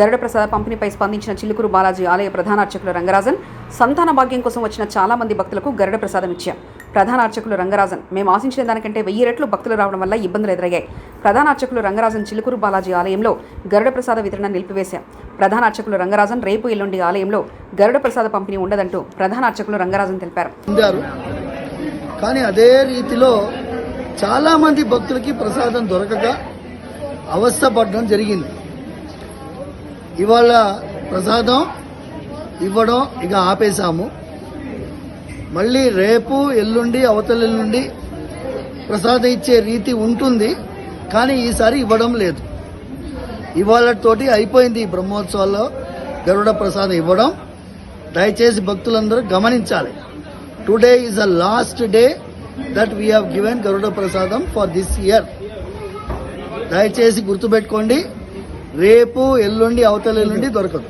గరుడ ప్రసాద పంపిణీపై స్పందించిన చిలుకూరు బాలాజీ ఆలయ ప్రధాన అర్చకులు రంగరాజన్ సంతాన భాగ్యం కోసం వచ్చిన చాలా మంది భక్తులకు గరుడ ప్రసాదం ఇచ్చాం. ప్రధాన అర్చకులు రంగరాజన్ మేము ఆశించిన దానికంటే వెయ్యి రెట్లు భక్తులు రావడం వల్ల ఇబ్బందులు ఎదురయ్యాయి. ప్రధాన అర్చకులు రంగరాజన్ చిలుకూరు బాలాజీ ఆలయంలో గరుడ ప్రసాద వితరణ నిలిపివేశాం. ప్రధాన అర్చకులు రంగరాజన్ రేపు ఎల్లుండి ఆలయంలో గరుడ ప్రసాద పంపిణీ ఉండదంటూ ప్రధాన అర్చకులు రంగరాజన్ తెలిపారు. కానీ అదే రీతిలో చాలామంది భక్తులకి ప్రసాదం దొరకక అవస్థపడడం జరిగింది. ఇవాళ ప్రసాదం ఇవ్వడం ఇక ఆపేశాము. మళ్ళీ రేపు ఎల్లుండి అవతల ఎల్లుండి ప్రసాదం ఇచ్చే రీతి ఉంటుంది కానీ ఈసారి ఇవ్వడం లేదు. ఇవాళతోటి అయిపోయింది ఈ బ్రహ్మోత్సవాల్లో గరుడ ప్రసాదం ఇవ్వడం. దయచేసి భక్తులందరూ గమనించాలి. Today is a last day that we have given Garuda prasadam for this year దయచేసి గుర్తుపెట్టుకోండి. రేపు ఎల్లుండి అవతల ఎల్లుండి దొరకదు.